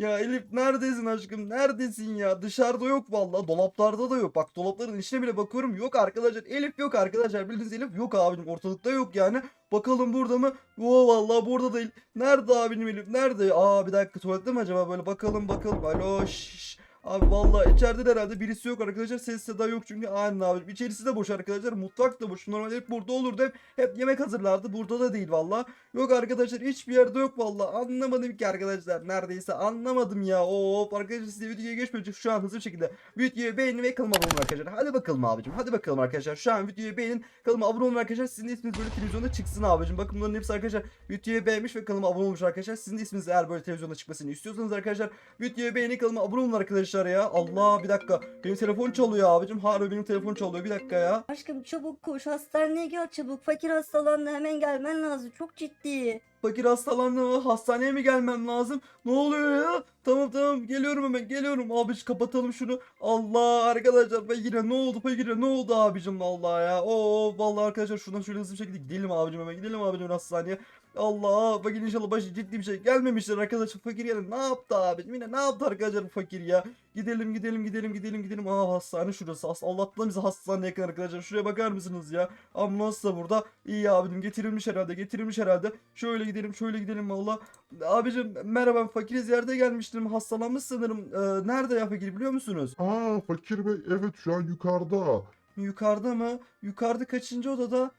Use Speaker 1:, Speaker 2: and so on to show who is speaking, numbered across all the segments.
Speaker 1: Ya Elif neredesin aşkım? Neredesin ya? Dışarıda yok vallahi. Dolaplarda da yok. Bak dolapların içine bile bakıyorum. Yok arkadaşlar. Elif yok arkadaşlar. Bildiğiniz Elif yok abicim. Ortalıkta yok yani. Bakalım burada mı? Oo vallahi burada değil. Nerede abicim Elif? Nerede? Aa bir dakika tuvalette mi acaba? Böyle bakalım bakalım. Alo şşş. Abi vallahi içeride de herhalde birisi yok arkadaşlar. Ses seda yok çünkü aynen abi. İçerisi de boş arkadaşlar. Mutfak da boş. Normalde hep burada olurdu. Hep, hep yemek hazırlardı. Burada da değil vallahi. Yok arkadaşlar hiçbir yerde yok vallahi. Anlamadım ki arkadaşlar. Neredeyse anlamadım ya. Oo arkadaşlar size videoya geçmeyecek şu an hızlı bir şekilde. Videoyu beğenin ve kanalıma abone olun arkadaşlar. Hadi bakalım abicim. Hadi bakalım arkadaşlar. Şu an videoyu beğenin. Kanalıma abone olun arkadaşlar. Sizin isminiz böyle televizyonda çıksın abicim. Bakın bunların hepsi arkadaşlar videoyu beğenmiş ve kanalıma abone olmuş arkadaşlar. Sizin isminiz eğer böyle televizyonda çıkmasını istiyorsanız arkadaşlar videoyu beğenin kanalıma abone olun arkadaşlar ya. Allah bir dakika. Benim telefon çalıyor abicim. Harbi benim telefon çalıyor. Bir dakika ya.
Speaker 2: Aşkım çabuk koş hastaneye gel çabuk. Fakir hastalandı hemen gelmen lazım. Çok ciddi.
Speaker 1: Fakir hastalandı? Hastaneye mi gelmem lazım? Ne oluyor ya? Tamam tamam geliyorum hemen geliyorum. Abi şu kapatalım şunu. Allah arkadaşlar Fakir'e ne oldu Fakir'e ne oldu abicim vallahi ya. Oo vallahi arkadaşlar şuradan şöyle hızlı bir şekilde gidelim abicim hemen gidelim abicim hastaneye. Allah fakir inşallah başı ciddi bir şey gelmemiştir arkadaşlar. Fakir yani ne yaptı abicim? Yine ne yaptı arkadaşlar bu fakir ya? Gidelim gidelim gidelim gidelim gidelim. Aa hastane şurası. Has Allah'tan bize hastaneye yakın arkadaşlar. Şuraya bakar mısınız ya? Ambulans da burada. İyi abicim getirilmiş herhalde getirilmiş herhalde. Şöyle gidelim şöyle gidelim valla. Abicim merhaba. Fakir ziyarete gelmiştim. Hastalanmış sanırım. Ee, nerede ya fakir biliyor musunuz?
Speaker 3: Aa Fakir Bey evet şu an yukarıda.
Speaker 1: yukarıda mı? Yukarıda kaçıncı odada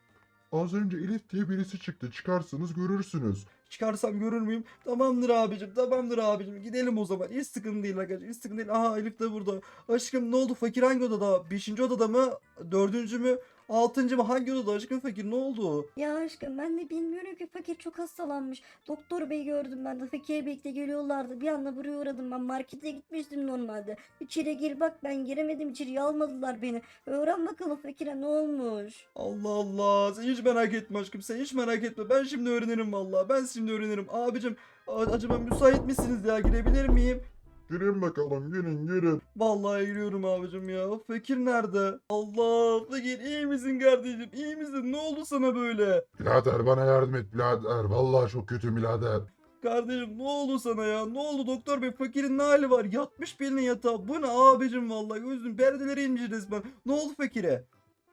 Speaker 3: Az önce Elif diye birisi çıktı. Çıkarsanız görürsünüz.
Speaker 1: Çıkarsam görür müyüm? Tamamdır abicim, tamamdır abicim. Gidelim o zaman. Hiç sıkıntı değil arkadaşlar. Hiç sıkıntı değil. Aha Elif de burada. Aşkım ne oldu? Fakir hangi odada? Beşinci odada mı? Dördüncü mü? Altıncı mı? Hangi odada? Aşkım fakir ne oldu?
Speaker 2: Ya aşkım ben de bilmiyorum ki fakir çok hastalanmış. Doktor bey gördüm ben de fakir birlikte geliyorlardı. Bir anda buraya uğradım ben markete gitmiştim normalde. İçeri gir bak ben giremedim içeriye almadılar beni. Öğren bakalım fakire ne olmuş.
Speaker 1: Allah Allah. Sen hiç merak etme aşkım. Sen hiç merak etme. Ben şimdi öğrenirim vallahi. Ben şimdi öğrenirim. Abicim acaba müsait misiniz ya? Girebilir miyim?
Speaker 3: Girin bakalım girin girin.
Speaker 1: Vallahi giriyorum abicim ya. Fakir nerede? Allah. Fakir iyi misin kardeşim? İyi misin? Ne oldu sana böyle?
Speaker 3: Birader bana yardım et birader. Vallahi çok kötü birader.
Speaker 1: Kardeşim ne oldu sana ya? Ne oldu doktor bey? Fakirin ne hali var? Yatmış birinin yatağa. Bu ne abicim vallahi? Gözüm perdeleri inmiş resmen. Ne oldu fakire?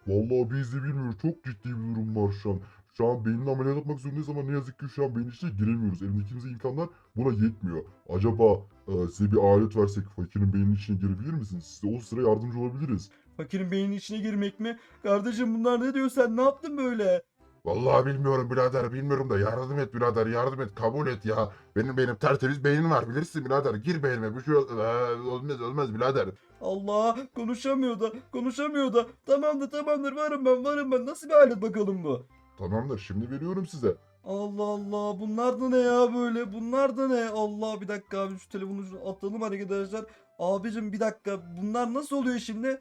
Speaker 3: Vallahi biz de bilmiyoruz. Çok ciddi bir durum var şu an. Şu an beynini ameliyat etmek zorundayız ama ne yazık ki şu an beyin içine giremiyoruz. Elimdeki imkanlar buna yetmiyor. Acaba e, size bir alet versek fakirin beyninin içine girebilir misiniz? Size o sıra yardımcı olabiliriz.
Speaker 1: Fakirin beyninin içine girmek mi? Kardeşim bunlar ne diyor sen? Ne yaptın böyle?
Speaker 3: Vallahi bilmiyorum birader bilmiyorum da yardım et birader yardım et kabul et ya. Benim benim tertemiz beynim var bilirsin birader gir beynime bir şey ol- Ee, olmaz olmaz birader.
Speaker 1: Allah konuşamıyor da konuşamıyor da. Tamamdır tamamdır varım ben varım ben. Nasıl bir alet bakalım bu?
Speaker 3: Tamamdır şimdi veriyorum size.
Speaker 1: Allah Allah bunlar da ne ya böyle? Bunlar da ne? Allah bir dakika abi şu telefonu şunu atalım arkadaşlar. Abicim bir dakika bunlar nasıl oluyor şimdi?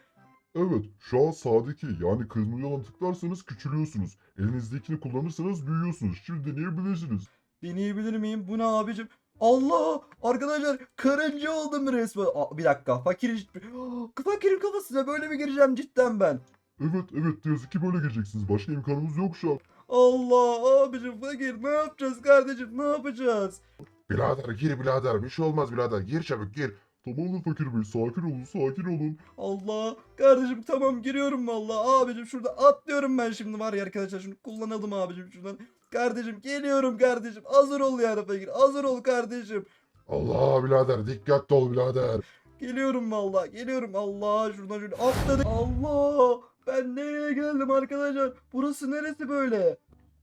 Speaker 3: Evet şu an sağdaki yani kırmızı olan tıklarsanız küçülüyorsunuz. Elinizdekini kullanırsanız büyüyorsunuz. Şimdi deneyebilirsiniz.
Speaker 1: deneyebilir miyim? Bu ne abicim? Allah! Arkadaşlar karınca oldum resmen. Aa, bir dakika fakir fakirin kafasına böyle mi gireceğim cidden ben
Speaker 3: Evet evet ne yazık ki böyle gireceksiniz. Başka imkanımız yok şu an.
Speaker 1: Allah abicim fakir ne yapacağız kardeşim ne yapacağız
Speaker 3: Birader gir birader bir şey olmaz birader gir çabuk gir. Tamamdır fakir bey sakin olun sakin olun.
Speaker 1: Allah kardeşim tamam giriyorum vallahi abicim şurada atlıyorum ben şimdi var ya arkadaşlar şunu kullanalım abicim şuradan. Kardeşim geliyorum kardeşim hazır ol yani fakir hazır ol kardeşim.
Speaker 3: Allah birader dikkatli ol birader.
Speaker 1: Geliyorum vallahi geliyorum Allah şuradan şöyle atladık. Allah ben nereye geldim arkadaşlar burası neresi böyle?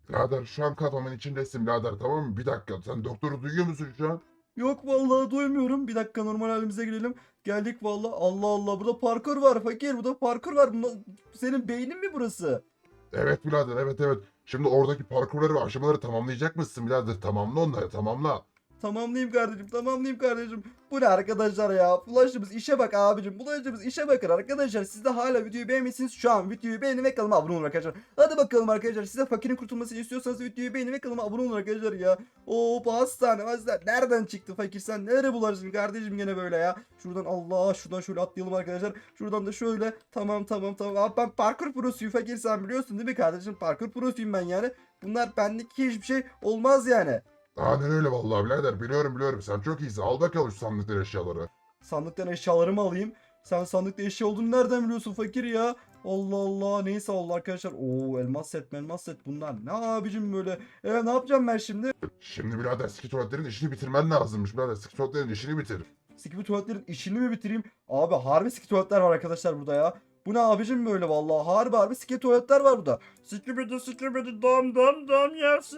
Speaker 3: Birader şu an kafamın içindesin birader tamam mı? Bir dakika sen doktoru duyuyor musun şu an?
Speaker 1: Yok vallahi duymuyorum bir dakika normal halimize girelim. Geldik vallahi Allah Allah burada parkur var fakir burada parkur var. Bunda- Senin beynin mi burası?
Speaker 3: Evet birader evet evet. Şimdi oradaki parkurları ve aşamaları tamamlayacak mısın birader? Tamamla onları tamamla.
Speaker 1: Tamamlayayım kardeşim tamamlayayım kardeşim. Bu ne arkadaşlar ya? Bulaştığımız işe bak abicim. Bulaştığımız işe bakın arkadaşlar. Siz de hala videoyu beğenmişsiniz. Şu an videoyu beğenin ve kanalıma abone olun arkadaşlar. Hadi bakalım arkadaşlar. Size fakirin kurtulmasını istiyorsanız videoyu beğenin ve kanalıma abone olun arkadaşlar ya. Oo hastane hastane. Nereden çıktı fakir sen? Nereye bulaştın kardeşim gene böyle ya? Şuradan Allah şuradan şöyle atlayalım arkadaşlar. Şuradan da şöyle. Tamam tamam tamam. Abi ben parkur prosuyum fakir sen biliyorsun değil mi kardeşim? Parkur prosuyum ben yani. Bunlar benlik hiçbir şey olmaz yani.
Speaker 3: Aynen öyle vallahi birader biliyorum biliyorum sen çok iyisin al bakalım şu sandıktan eşyaları.
Speaker 1: Sandıktan eşyalarımı alayım. Sen sandıkta eşya olduğunu nereden biliyorsun fakir ya? Allah Allah neyse Allah arkadaşlar. Oo elmas set elmas set bunlar. Ne abicim böyle? E, ne yapacağım ben şimdi?
Speaker 3: Şimdi birader ski tuvaletlerin işini bitirmen lazımmış birader ski tuvaletlerin işini bitir.
Speaker 1: Sikimi tuvaletlerin işini mi bitireyim? Abi harbi siki tuvaletler var arkadaşlar burada ya. Bu ne abicim böyle vallahi harbi harbi siki tuvaletler var burada. Sikibidi sikibidi dam dam dam yes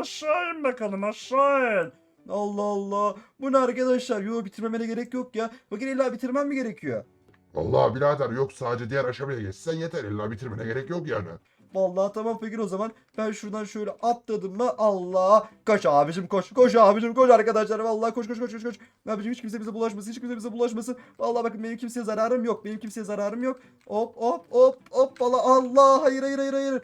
Speaker 1: aşağı in bakalım aşağı in. Allah Allah. Bu ne arkadaşlar? Yo bitirmemene gerek yok ya. Bakın illa bitirmem mi gerekiyor?
Speaker 3: Vallahi birader yok sadece diğer aşamaya geçsen yeter illa bitirmene gerek yok yani.
Speaker 1: Vallahi tamam fakir o zaman. Ben şuradan şöyle atladım mı Allah. Koş abicim koş. Koş abicim koş arkadaşlar. Vallahi koş koş koş koş koş. Abicim hiç kimse bize bulaşmasın. Hiç kimse bize bulaşmasın. Vallahi bakın benim kimseye zararım yok. Benim kimseye zararım yok. Hop hop hop hop valla Allah hayır hayır hayır hayır.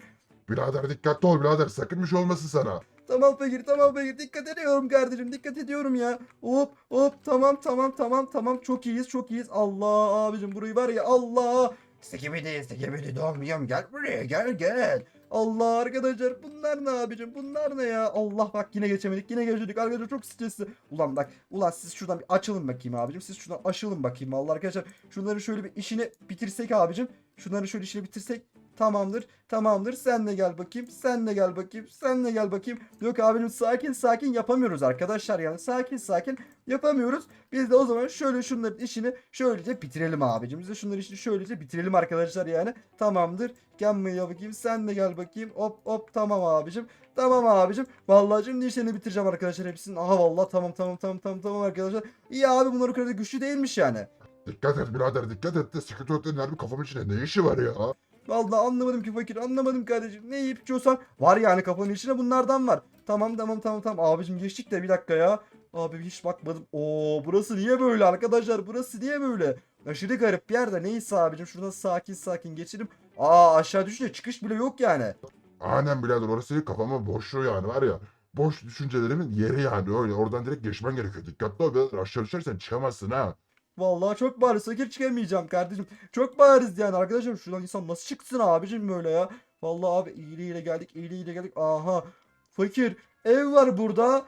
Speaker 3: Birader dikkatli ol birader sakın bir şey olmasın sana.
Speaker 1: Tamam fakir tamam fakir dikkat ediyorum kardeşim dikkat ediyorum ya. Hop hop tamam tamam tamam tamam çok iyiyiz çok iyiyiz. Allah abicim burayı var ya Allah. Sekibidi sekibidi domyum gel buraya gel gel. Allah arkadaşlar bunlar ne abicim? Bunlar ne ya? Allah bak yine geçemedik yine geçemedik. Arkadaşlar çok stresli. Ulan bak ulan siz şuradan bir açılın bakayım abicim. Siz şuradan açılın bakayım. Allah arkadaşlar Şunları şöyle bir işini bitirsek abicim. Şunları şöyle işini bitirsek Tamamdır tamamdır sen de gel bakayım sen de gel bakayım sen de gel bakayım Yok abicim sakin sakin yapamıyoruz arkadaşlar yani sakin sakin yapamıyoruz Biz de o zaman şöyle şunların işini şöylece bitirelim abicim Biz de şunların işini şöylece bitirelim arkadaşlar yani Tamamdır Gel bakayım sen de gel bakayım hop hop tamam abicim Tamam abicim. Vallahi şimdi işlerini bitireceğim arkadaşlar hepsinin. Aha vallahi tamam tamam tamam tamam tamam arkadaşlar. İyi abi bunlar o kadar da güçlü değilmiş yani.
Speaker 3: Dikkat et birader dikkat et de ski tuvaletlerin harbi kafamın içinde ne işi var ya?
Speaker 1: Vallahi anlamadım ki fakir anlamadım kardeşim. Ne yiyip içiyorsan var yani kafanın içinde bunlardan var. Tamam tamam tamam tamam abicim geçtik de bir dakika ya. Abi hiç bakmadım. Oo burası niye böyle arkadaşlar burası niye böyle? Aşırı garip bir yerde neyse abicim şuradan sakin sakin geçelim. Aa aşağı düşünce çıkış bile yok yani.
Speaker 3: Aynen birader orası kafamın boşluğu yani var ya. Boş düşüncelerimin yeri yani öyle oradan direkt geçmen gerekiyor. Dikkatli ol birader aşağı düşersen çıkamazsın ha.
Speaker 1: Vallahi çok bariz fakir çıkamayacağım kardeşim. Çok bariz yani arkadaşım şuradan insan nasıl çıksın abicim böyle ya. Vallahi abi iyiliğiyle geldik iyiliğiyle geldik. Aha fakir ev var burada.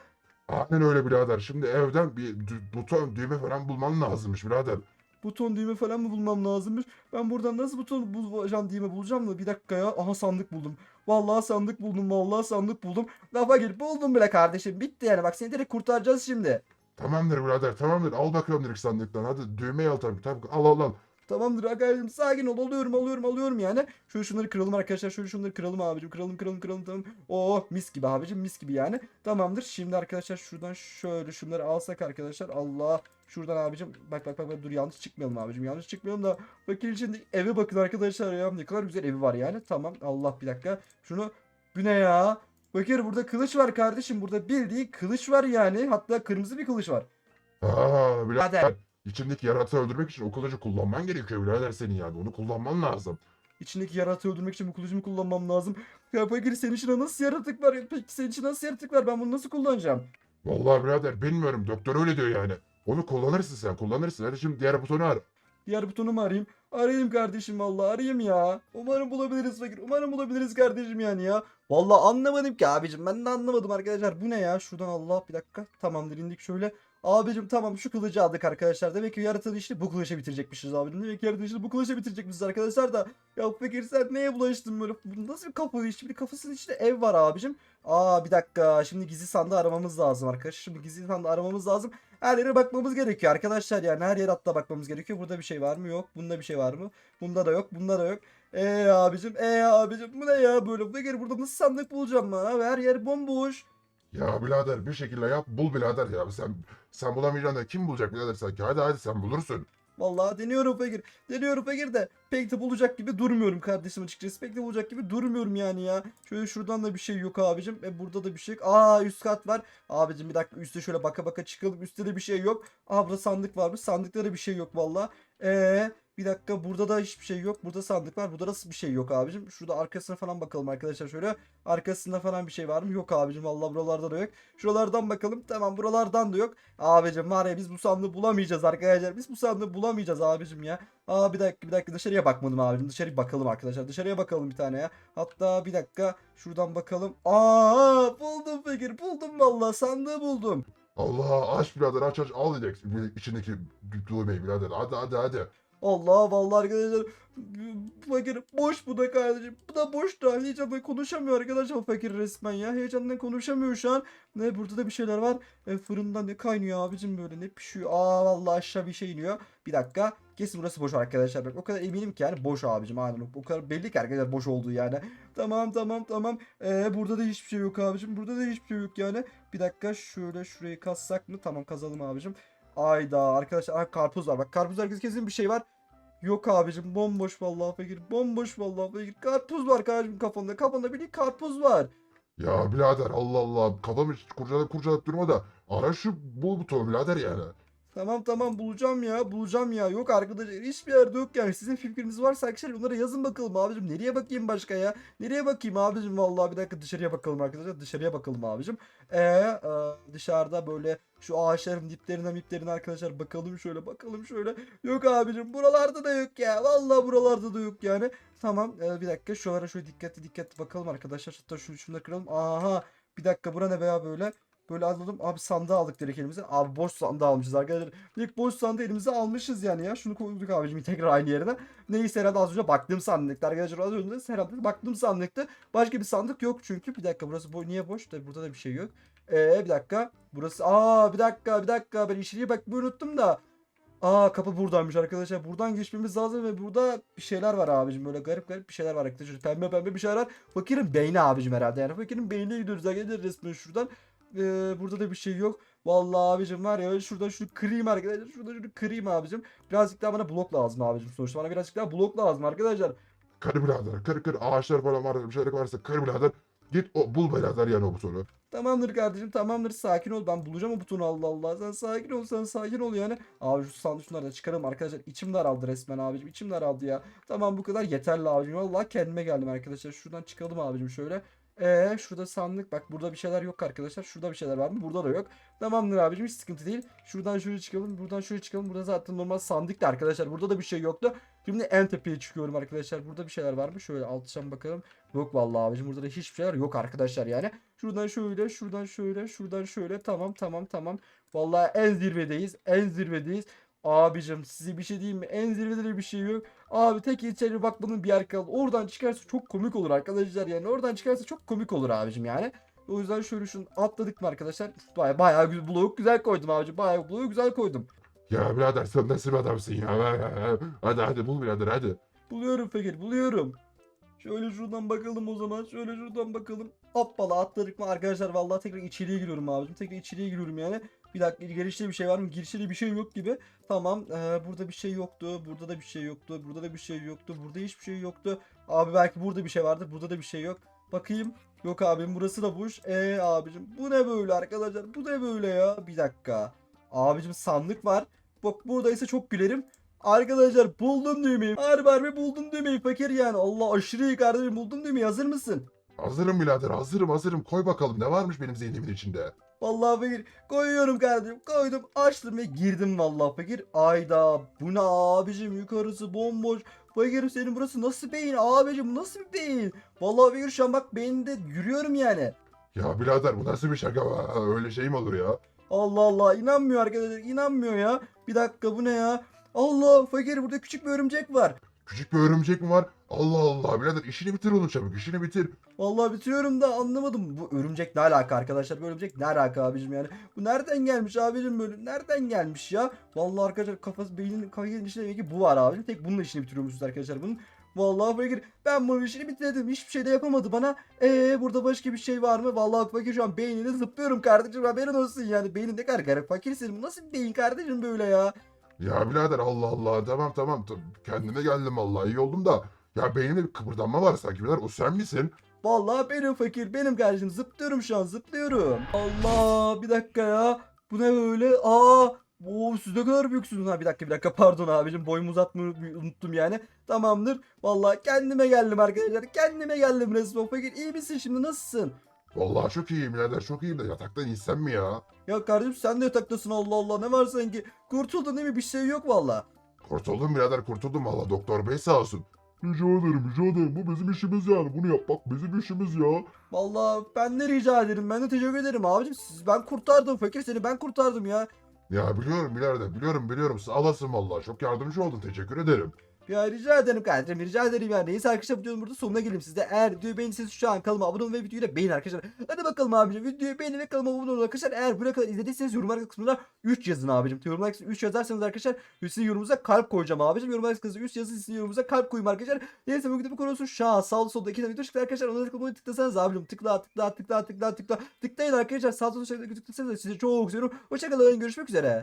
Speaker 3: Aynen öyle birader. Şimdi evden bir buton düğme falan bulman lazımmış birader.
Speaker 1: Buton düğme falan mı bulmam lazımmış? Ben buradan nasıl buton bulacağım düğme bulacağım da bir dakika ya. Aha sandık buldum. Vallahi sandık buldum vallahi sandık buldum. La fakir buldum bile kardeşim bitti yani bak seni direkt kurtaracağız şimdi.
Speaker 3: Tamamdır birader tamamdır. Al bakalım direkt sandıktan. Hadi düğmeyi al tabii. tabii. Al al al.
Speaker 1: Tamamdır arkadaşım sakin ol alıyorum alıyorum alıyorum yani. Şöyle şunları kıralım arkadaşlar şöyle şunları kıralım abicim kıralım kıralım kıralım tamam. Oo mis gibi abicim mis gibi yani. Tamamdır şimdi arkadaşlar şuradan şöyle şunları alsak arkadaşlar Allah. Şuradan abicim bak bak bak, bak dur yanlış çıkmayalım abicim yanlış çıkmayalım da. Bakın şimdi eve bakın arkadaşlar ya ne kadar güzel evi var yani. Tamam Allah bir dakika şunu bu ne ya? Bakır burada kılıç var kardeşim burada bildiğin kılıç var yani hatta kırmızı bir kılıç var.
Speaker 3: Aa birader. İçindeki yaratığı öldürmek için o kılıcı kullanman gerekiyor birader senin yani. Onu kullanman lazım.
Speaker 1: İçindeki yaratığı öldürmek için bu kılıcımı kullanmam lazım. Ya fakir senin içinde nasıl yaratık var? Peki senin için nasıl yaratık var? Ben bunu nasıl kullanacağım?
Speaker 3: Vallahi birader bilmiyorum. Doktor öyle diyor yani. Onu kullanırsın sen kullanırsın. Hadi şimdi diğer butonu ara.
Speaker 1: Diğer butonu mu arayayım? Arayayım kardeşim vallahi arayayım ya. Umarım bulabiliriz fakir. Umarım bulabiliriz kardeşim yani ya. Vallahi anlamadım ki abicim. Ben de anlamadım arkadaşlar. Bu ne ya? Şuradan Allah bir dakika. Tamamdır indik şöyle. Abicim tamam şu kılıcı aldık arkadaşlar. Demek ki yaratığın işini bu kılıçla bitirecekmişiz abicim. Demek ki yaratığın işini bu kılıçla bitirecekmişiz arkadaşlar da. Ya Fakir sen neye bulaştın böyle? Nasıl bir kafa iş? Şimdi kafasının içinde ev var abicim. Aa bir dakika. Şimdi gizli sandığı aramamız lazım arkadaşlar. Şimdi gizli sandığı aramamız lazım. Her yere bakmamız gerekiyor arkadaşlar yani. Her yere hatta bakmamız gerekiyor. Burada bir şey var mı? Yok. Bunda bir şey var mı? Bunda da yok. Bunda da yok. Eee abicim. Eee abicim. Bu ne ya böyle? Fakir burada nasıl sandık bulacağım ben abi? Her yer bomboş.
Speaker 3: Ya birader bir şekilde yap. Bul birader ya. Sen sen bulamayacaksın kim bulacak birader sanki? Hadi hadi sen bulursun.
Speaker 1: Vallahi deniyorum fakir. Deniyorum fakir de pek de bulacak gibi durmuyorum kardeşim açıkçası. Pek de bulacak gibi durmuyorum yani ya. Şöyle şuradan da bir şey yok abicim. E burada da bir şey. Aa üst kat var. Abicim bir dakika üste şöyle baka baka çıkalım. Üstte de bir şey yok. Aa burada sandık varmış. Sandıkta da bir şey yok vallahi. Eee Bir dakika burada da hiçbir şey yok. Burada sandık var. Burada nasıl bir şey yok abicim. Şurada arkasına falan bakalım arkadaşlar şöyle. Arkasında falan bir şey var mı? Yok abicim. Vallahi buralarda da yok. Şuralardan bakalım. Tamam buralardan da yok. Abicim var ya biz bu sandığı bulamayacağız arkadaşlar. Biz bu sandığı bulamayacağız abicim ya. Aa bir dakika bir dakika dışarıya bakmadım abicim. Dışarı bakalım arkadaşlar. Dışarıya bakalım bir tane ya. Hatta bir dakika şuradan bakalım. Aa buldum Fakir. Buldum vallahi sandığı buldum.
Speaker 3: Allah aç birader aç aç al diyeceksin içindeki duymayı birader hadi hadi hadi.
Speaker 1: Allah vallahi arkadaşlar fakir boş bu da kardeşim. Bu da boş da heyecandan konuşamıyor arkadaşlar fakir resmen ya. Heyecandan konuşamıyor şu an. Ne burada da bir şeyler var. E, fırından ne kaynıyor abicim böyle ne pişiyor. Aa vallahi aşağı bir şey iniyor. Bir dakika. Kesin burası boş arkadaşlar. Ben o kadar eminim ki yani boş abicim. Aynen o kadar belli ki arkadaşlar boş olduğu yani. Tamam tamam tamam. E, burada da hiçbir şey yok abicim. Burada da hiçbir şey yok yani. Bir dakika şöyle şurayı kazsak mı? Tamam kazalım abicim. Ayda arkadaşlar karpuz var. Bak karpuz herkes kesin bir şey var. Yok abicim bomboş vallahi fakir. Bomboş vallahi fakir. Karpuz var kardeşim kafanda. Kafanda bir karpuz var.
Speaker 3: Ya birader Allah Allah kafamı kurcalayıp kurcalayıp durma da ara şu bul butonu birader yani.
Speaker 1: Tamam tamam bulacağım ya bulacağım ya. Yok arkadaşlar hiçbir yerde yok yani. Sizin fikriniz varsa arkadaşlar bunlara yazın bakalım abicim. Nereye bakayım başka ya? Nereye bakayım abicim vallahi bir dakika dışarıya bakalım arkadaşlar. Dışarıya bakalım abicim. Ee, e, dışarıda böyle şu ağaçların diplerine miplerine arkadaşlar bakalım şöyle bakalım şöyle. Yok abicim buralarda da yok ya. Vallahi buralarda da yok yani. Tamam e, bir dakika şuralara şöyle dikkatli dikkatli bakalım arkadaşlar. Hatta şunu şunları kıralım. Aha bir dakika bura ne veya böyle. Böyle alalım. Abi sandığı aldık direkt elimize. Abi boş sandığı almışız arkadaşlar. İlk boş sandığı elimize almışız yani ya. Şunu koyduk abicim tekrar aynı yerine. Neyse herhalde az önce baktığım sandıkta arkadaşlar. Az önce herhalde baktığım sandıkta. Başka bir sandık yok çünkü. Bir dakika burası bo niye boş? Tabii burada da bir şey yok. Ee bir dakika. Burası aa bir dakika bir dakika ben içeriye bakmayı unuttum da. Aa kapı buradaymış arkadaşlar. Buradan geçmemiz lazım ve burada bir şeyler var abicim. Böyle garip garip bir şeyler var arkadaşlar. Pembe pembe bir şeyler var. Fakirin beyni abicim herhalde. Yani fakirin beynine gidiyoruz arkadaşlar resmen şuradan. Ee, burada da bir şey yok. Vallahi abicim var ya şuradan şunu kırayım arkadaşlar. Şuradan şunu kırayım abicim. Birazcık daha bana blok lazım abicim sonuçta. Bana birazcık daha blok lazım arkadaşlar.
Speaker 3: Kır birader kır kır ağaçlar falan var bir şeyler varsa kır birader. Git o, bul birader yani o butonu.
Speaker 1: Tamamdır kardeşim tamamdır sakin ol ben bulacağım o butonu Allah Allah sen sakin ol sen sakin ol yani abi şu sandık şunları da çıkaralım arkadaşlar içim daraldı resmen abicim içim daraldı ya tamam bu kadar yeterli abicim vallahi kendime geldim arkadaşlar şuradan çıkalım abicim şöyle ee şurada sandık bak burada bir şeyler yok arkadaşlar. Şurada bir şeyler var mı? Burada da yok. Tamamdır abicim hiç sıkıntı değil. Şuradan şöyle çıkalım buradan şöyle çıkalım. Burada zaten normal sandıktı arkadaşlar. Burada da bir şey yoktu. Şimdi en tepeye çıkıyorum arkadaşlar. Burada bir şeyler var mı? Şöyle alttan bakalım. Yok vallahi abicim burada da hiçbir şeyler yok arkadaşlar yani. Şuradan şöyle, şuradan şöyle, şuradan şöyle. Tamam, tamam, tamam. Vallahi en zirvedeyiz. En zirvedeyiz. Abicim size bir şey diyeyim mi? En zirvede de bir şey yok. Abi tek içeri bakmanın bir yer kaldı. Oradan çıkarsa çok komik olur arkadaşlar yani. Oradan çıkarsa çok komik olur abicim yani. O yüzden şöyle şunu atladık mı arkadaşlar? Baya bayağı güzel blok güzel koydum abicim. Bayağı bloğu güzel koydum.
Speaker 3: Ya birader sen nasıl bir adamsın ya. Hadi hadi bul birader hadi.
Speaker 1: Buluyorum fakir buluyorum. Şöyle şuradan bakalım o zaman. Şöyle şuradan bakalım. Hoppala atladık mı arkadaşlar vallahi tekrar içeriye giriyorum abicim. Tekrar içeriye giriyorum yani. Bir dakika girişte bir şey var mı? Girişte de bir şey yok gibi. Tamam ee, burada bir şey yoktu. Burada da bir şey yoktu. Burada da bir şey yoktu. Burada hiçbir şey yoktu. Abi belki burada bir şey vardı. Burada da bir şey yok. Bakayım. Yok abim burası da boş. Eee abicim bu ne böyle arkadaşlar? Bu ne böyle ya? Bir dakika. Abicim sandık var. Bak buradaysa çok gülerim. Arkadaşlar buldum düğmeyi. Harbi harbi buldum düğmeyi fakir yani. Allah aşırı iyi kardeşim buldum düğmeyi. Hazır mısın?
Speaker 3: Hazırım birader hazırım hazırım koy bakalım ne varmış benim zihnimin içinde.
Speaker 1: Vallahi fakir koyuyorum kardeşim koydum açtım ve girdim vallahi fakir. Ayda bu ne abicim yukarısı bomboş. Fakirim senin burası nasıl beyin abicim nasıl bir beyin? Vallahi fakir şu an bak beyninde yürüyorum yani.
Speaker 3: Ya birader bu nasıl bir şaka öyle şey mi olur ya?
Speaker 1: Allah Allah inanmıyor arkadaşlar inanmıyor ya. Bir dakika bu ne ya? Allah fakir burada küçük bir örümcek var.
Speaker 3: Küçük bir örümcek mi var? Allah Allah birader işini bitir oğlum çabuk işini bitir.
Speaker 1: Vallahi bitiriyorum da anlamadım. Bu örümcek ne alaka arkadaşlar? Bu örümcek ne alaka abicim yani? Bu nereden gelmiş abicim böyle? Nereden gelmiş ya? Vallahi arkadaşlar kafası beynin kafasının içinde demek ki bu var abicim. Tek bunun işini bitiriyormuşsunuz arkadaşlar bunun. Vallahi fakir ben bunun işini bitirdim. Hiçbir şey de yapamadı bana. Eee burada başka bir şey var mı? Vallahi fakir şu an beynini zıplıyorum kardeşim. Haberin olsun yani. Beynin ne kadar garip. Fakir senin. Bu nasıl bir beyin kardeşim böyle ya?
Speaker 3: Ya birader Allah Allah tamam tamam kendime geldim vallahi iyi oldum da. Ya beynimde bir kıpırdanma var sanki birader o sen misin?
Speaker 1: Vallahi benim fakir benim kardeşim zıplıyorum şu an zıplıyorum. Allah bir dakika ya. Bu ne böyle? Aa Oo siz ne kadar büyüksünüz ha bir dakika bir dakika pardon abicim boyumu uzatmayı unuttum yani. Tamamdır. Vallahi kendime geldim arkadaşlar. Kendime geldim resmen. Fakir iyi misin şimdi nasılsın?
Speaker 3: Vallahi çok iyiyim birader çok iyiyim de yataktan insem mi ya?
Speaker 1: Ya kardeşim sen de yataktasın Allah Allah ne var sanki. Kurtuldun değil mi bir şey yok valla.
Speaker 3: Kurtuldum birader kurtuldum valla doktor bey sağ olsun. Rica ederim rica ederim bu bizim işimiz yani bunu yapmak bizim işimiz ya.
Speaker 1: Vallahi ben de rica ederim ben de teşekkür ederim abicim. Siz, ben kurtardım fakir seni ben kurtardım ya.
Speaker 3: Ya biliyorum birader biliyorum biliyorum sağ olasın valla çok yardımcı oldun teşekkür ederim.
Speaker 1: Ya rica ederim kardeşim rica ederim yani. Neyse arkadaşlar videonun burada sonuna gelelim. Siz de eğer videoyu beğendiyseniz şu an kanalıma abone olun ve videoyu da beğenin arkadaşlar. Hadi bakalım abicim videoyu beğenin ve kanalıma abone olun arkadaşlar. Eğer buraya kadar izlediyseniz yorumlar kısmına 3 yazın abicim. Yorumlar kısmına 3 yazarsanız arkadaşlar sizin yorumunuza kalp koyacağım abicim. Yorumlar kısmına 3 yazın sizin yorumunuza kalp koyayım arkadaşlar. Neyse bugün de bu konu olsun. Şu an sağ solda iki tane video çıktı arkadaşlar. Onları tıklamayı tıklasanız abicim. Tıkla tıkla tıkla tıkla tıkla. Tıklayın arkadaşlar. Sağ solda tıklasanız sizi çok seviyorum. Hoşçakalın görüşmek üzere.